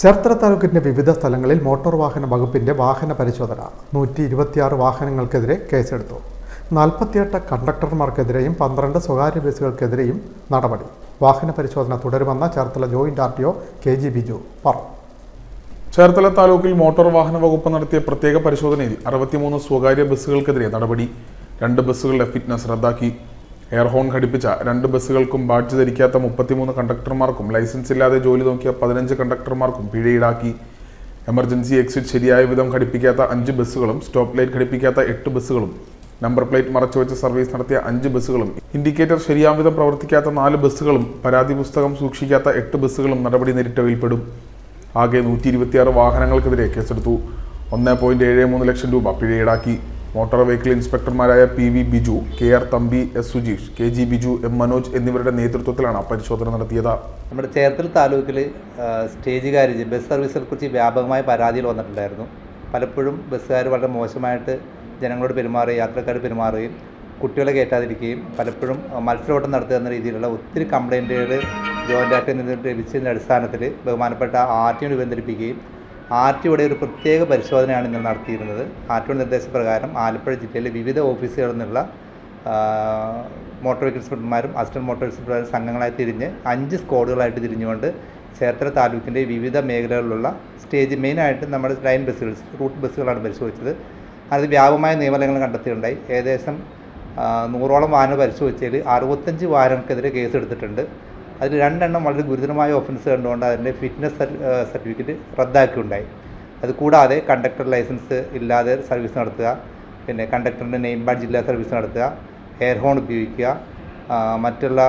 ചേർത്തല താലൂക്കിന്റെ വിവിധ സ്ഥലങ്ങളിൽ മോട്ടോർ വാഹന വകുപ്പിന്റെ വാഹന പരിശോധന. നൂറ്റി ഇരുപത്തിയാറ് വാഹനങ്ങൾക്കെതിരെ കേസെടുത്തു. നാൽപ്പത്തിയെട്ട് കണ്ടക്ടർമാർക്കെതിരെയും പന്ത്രണ്ട് സ്വകാര്യ ബസ്സുകൾക്കെതിരെയും നടപടി. വാഹന പരിശോധന തുടരുമെന്ന Cherthala joint R T O K G Biju പറഞ്ഞു. ചേർത്തല താലൂക്കിൽ മോട്ടോർ വാഹന വകുപ്പ് നടത്തിയ പ്രത്യേക പരിശോധനയിൽ അറുപത്തിമൂന്ന് സ്വകാര്യ ബസ്സുകൾക്കെതിരെ നടപടി. രണ്ട് ബസ്സുകളുടെ ഫിറ്റ്നസ് റദ്ദാക്കി. എയർ ഹോൺ ഘടിപ്പിച്ച രണ്ട് ബസ്സുകൾക്കും ബാഡ്ജ് ധരിക്കാത്ത മുപ്പത്തിമൂന്ന് കണ്ടക്ടർമാർക്കും ലൈസൻസ് ഇല്ലാതെ ജോലി നോക്കിയ പതിനഞ്ച് കണ്ടക്ടർമാർക്കും പിഴ ഈടാക്കി എമർജൻസി എക്സിറ്റ് ശരിയായ വിധം ഘടിപ്പിക്കാത്ത അഞ്ച് ബസ്സുകളും സ്റ്റോപ്പ് ലൈറ്റ് ഘടിപ്പിക്കാത്ത എട്ട് ബസ്സുകളും. നമ്പർ പ്ലേറ്റ് മറച്ചുവെച്ച് സർവീസ് നടത്തിയ അഞ്ച് ബസ്സുകളും. ഇൻഡിക്കേറ്റർ ശരിയാം വിധം പ്രവർത്തിക്കാത്ത നാല് ബസ്സുകളും പരാതി പുസ്തകം സൂക്ഷിക്കാത്ത എട്ട് ബസ്സുകളും നടപടി നേരിട്ടവയിൽപ്പെടും. ആകെ നൂറ്റി ഇരുപത്തിയാറ് വാഹനങ്ങൾക്കെതിരെ കേസെടുത്തു. ഒന്ന് പോയിന്റ് ഏഴ് മൂന്ന് ലക്ഷം രൂപ പിഴ ഈടാക്കി motor vehicle ഇൻസ്പെക്ടർമാരായ P V Biju K R Thampi S Sujeesh K G Biju M Manoj എന്നിവരുടെ നേതൃത്വത്തിലാണ് പരിശോധന നടത്തിയത്. നമ്മുടെ ചേർത്തല താലൂക്കിൽ സ്റ്റേജ് കാരേജ് ബസ് സർവീസിനെ കുറിച്ച് വ്യാപകമായ പരാതികൾ വന്നിട്ടുണ്ടായിരുന്നു. പലപ്പോഴും ബസ്സുകാർ വളരെ മോശമായിട്ട് ജനങ്ങളോട് പെരുമാറുകയും യാത്രക്കാർ പെരുമാറുകയും കുട്ടികളെ കയറ്റാതിരിക്കുകയും പലപ്പോഴും മത്സരവോട്ടം നടത്തുക എന്ന രീതിയിലുള്ള ഒത്തിരി കംപ്ലൈന്റുകൾ ജോയിന്റ് ആക്ടിൽ നിന്ന് ലഭിച്ചതിന്റെ അടിസ്ഥാനത്തിൽ ബഹുമാനപ്പെട്ട ആർ ടി ബന്ധിപ്പിക്കുകയും ആർ ടിയുടെ ഒരു പ്രത്യേക പരിശോധനയാണ് ഇന്ന് നടത്തിയിരുന്നത്. ആർ നിർദ്ദേശപ്രകാരം ആലപ്പുഴ ജില്ലയിലെ വിവിധ ഓഫീസുകളിൽ നിന്നുള്ള മോട്ടോർ വെഹിക്കിൾ ഇൻസ്പെക്ടർമാരും അസിസ്റ്റന്റ് മോട്ടോർ ഇൻസ്പെക്ടർമാരും സംഘങ്ങളായി തിരിഞ്ഞ് അഞ്ച് സ്ക്വാഡുകളായിട്ട് തിരിഞ്ഞുകൊണ്ട് ചേർത്തല താലൂക്കിന്റെ വിവിധ മേഖലകളിലുള്ള സ്റ്റേജ് മെയിനായിട്ട് നമ്മുടെ ലൈൻ ബസ്സുകൾ റൂട്ട് ബസ്സുകളാണ് പരിശോധിച്ചത്. അതിൽ വ്യാപകമായ നിയമനങ്ങൾ കണ്ടെത്തിയിട്ടുണ്ടായി. ഏകദേശം നൂറോളം വാഹനം പരിശോധിച്ചതിൽ അറുപത്തഞ്ച് വാഹനങ്ങൾക്കെതിരെ കേസ് എടുത്തിട്ടുണ്ട് അതിൽ രണ്ടെണ്ണം വളരെ ഗുരുതരമായ ഓഫൻസ് കണ്ടുകൊണ്ട് അതിന്റെ ഫിറ്റ്നസ് സർട്ടിഫിക്കറ്റ് റദ്ദാക്കിയുണ്ടായി. അത് കൂടാതെ കണ്ടക്ടർ ലൈസൻസ് ഇല്ലാതെ സർവീസ് നടത്തുക പിന്നെ കണ്ടക്ടറിന്റെ നെയിം ബാഡ് ജില്ലാ സർവീസ് നടത്തുക എയർ ഹോൺ ഉപയോഗിക്കുക മറ്റുള്ള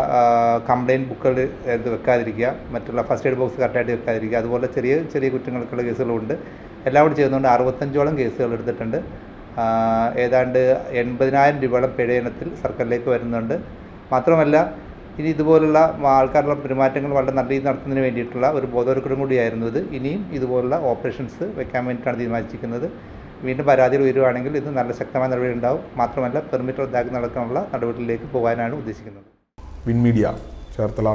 കംപ്ലയിന്റ് ബുക്കുകൾ ഇത് വെക്കാതിരിക്കുക മറ്റുള്ള ഫസ്റ്റ് എയ്ഡ് ബോക്സ് കറക്റ്റായിട്ട് വെക്കാതിരിക്കുക അതുപോലെ ചെറിയ ചെറിയ കുറ്റങ്ങൾക്കുള്ള കേസുകളുണ്ട് എല്ലാം കൂടി ചെയ്യുന്നതുകൊണ്ട് അറുപത്തഞ്ചോളം കേസുകൾ എടുത്തിട്ടുണ്ട്. ഏതാണ്ട് എൺപതിനായിരം രൂപയോളം പിഴ ഇനത്തിൽ സർക്കാരിലേക്ക് വരുന്നുണ്ട്. മാത്രമല്ല ഇനി ഇതുപോലുള്ള ആൾക്കാരുടെ പെരുമാറ്റങ്ങൾ വളരെ നല്ല രീതിയിൽ നടത്തുന്നതിന് വേണ്ടിയിട്ടുള്ള ഒരു ബോധവൽക്കരണം കൂടിയായിരുന്നു ഇത്. ഇനിയും ഇതുപോലുള്ള ഓപ്പറേഷൻസ് വെക്കാൻ വേണ്ടിയിട്ടാണ് തീരുമാനിച്ചിരിക്കുന്നത്. വീണ്ടും പരാതികൾ വരുവാണെങ്കിൽ ഇത് നല്ല ശക്തമായ നടപടി ഉണ്ടാവും. മാത്രമല്ല പെർമിറ്റ് റദ്ദാക്കി നടക്കാനുള്ള നടപടിയിലേക്ക് പോകാനാണ് ഉദ്ദേശിക്കുന്നത്. Win Media Cherthala.